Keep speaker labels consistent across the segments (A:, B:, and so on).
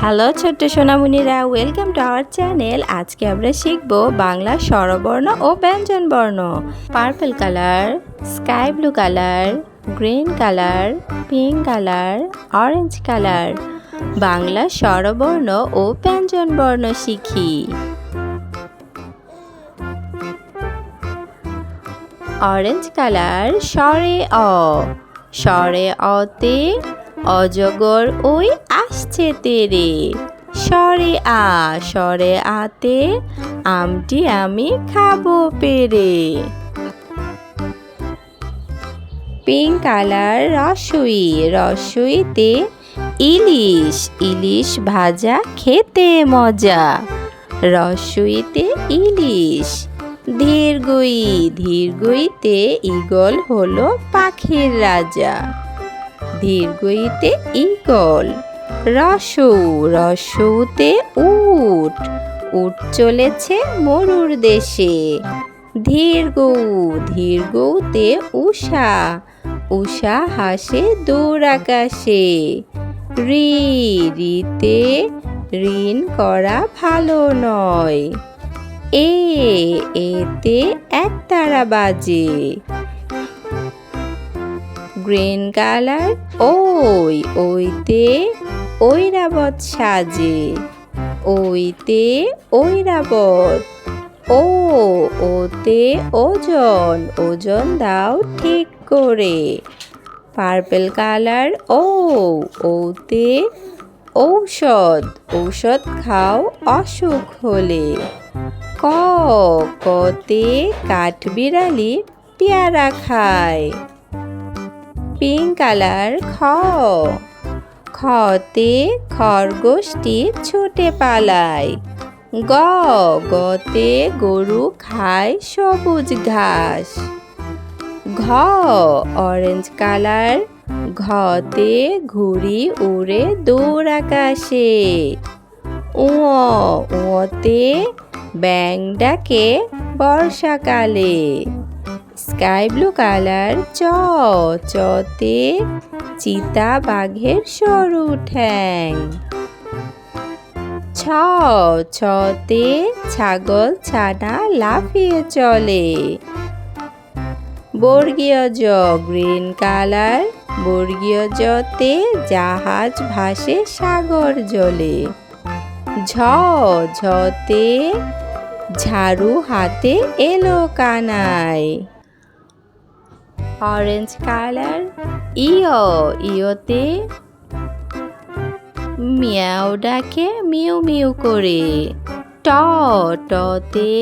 A: Hello ছোট্ট সোনামুনিরা welcome to our channel আজকে আমরা শিখব বাংলা স্বরবর্ণ ও ব্যঞ্জন বর্ণ। Purple colour sky blue colour green colour pink colour orange colour Bangla স্বরবর্ণ ও ব্যঞ্জন বর্ণ শিখি। অরেঞ্জ কালার স্বরে অ। স্বরে অতে অজগর ওই আসছে তেরে। সরে আ, সরে আতে আমটি আমি খাব পেরে। পিঙ্ক কালার রসুই, রসুইতে ইলিশ ইলিশ ভাজা খেতে মজা। রসুইতে ইলিশ, ধীরগুই, ধীরগুইতে ইগল হলো পাখির রাজা। দীর্ঘইতে ইগল রসু, রসুতে উট। উট চলেছে মরুর দেশে। ধীরগৌ, ধীরগৌতে উষা। উষা হাসে দূর আকাশে। রি, রিতে ঋণ করা ভালো নয়। এ, এতে এক তারা বাজে। গ্রিন কালার, ওই, ওইতে ঐরাবত সাজে। ওইতে ঐরাবত, ও, ওতে ওজন ওজন দাও ঠিক করে। পার্পল কালার, ও, ওতে ঔষধ ঔষধ খাও অসুখ হলে। ক, কতে কাঠবিড়ালি পেয়ারা খায়। পিঙ্ক কালার খ খতে খরগোশটি ছুটে পালায় গ গতে গরু খায় সবুজ ঘাস ঘ অরেঞ্জ কালার ঘতে ঘুড়ি উড়ে দূর আকাশে উঁ উঁতে ব্যাং ডাকে বর্ষাকালে স্কাই ব্লু কালার চ চতে চিতা বাঘের সরু ঠ্যাং। ছ ছতে ছাগল ছানা লাফিয়ে চলে। বর্গীয় জ, গ্রিন কালার। বর্গীয় জতে জাহাজ ভাসে সাগর জলে। ঝ ঝতে ঝাড়ু হাতে এলো কানায়। অরেঞ্জ কালার ইয় ইয়তে মিয়াও ডাকে মিউ মিউ করে ট টতে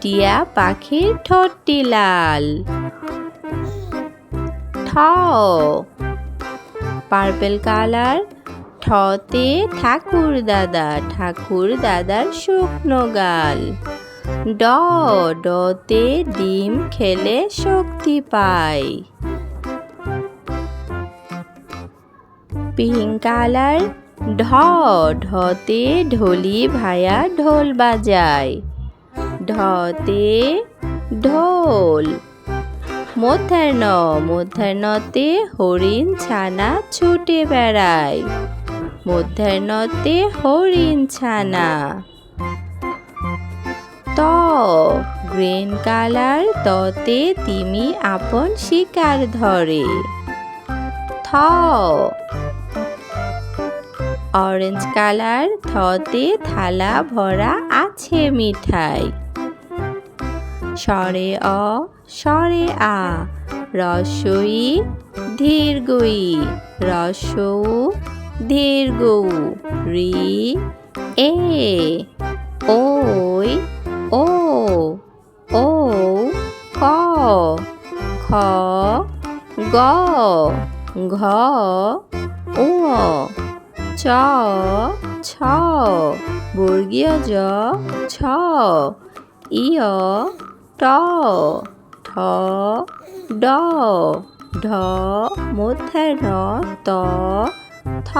A: টিয়া পাখির ঠোঁটটি লাল ঠ পার্পেল কালার ঠতে ঠাকুর দাদা ঠাকুর দাদার শুকনো গাল। ড ডতে ডিম খেলে শক্তি পায় পিঙ্ক কালার ঢ ঢতে ঢোলি ভায়া ঢোল বাজায়। ঢতে ঢোল মধ্যাহ্ন মধ্যাহ্নতে হরিণ ছানা ছুটে বেড়ায়। মধ্যাহ্নতে হরিণ ছানা ত গ্রিন কালার ততে তিমি আপন শিকার ধরে। থ অরেঞ্জ কালার থতে থালা ভরা আছে মিঠাই। স্বরে অ স্বরে আ, রসই ধীরগই রসৌ দীর্ঘৌ রি, এ, ও। গ ঘ উ চ ছ বর্গীয় জ ছ ইয় ট ঠ ড ঢ মধ্যাহ্ন ত থ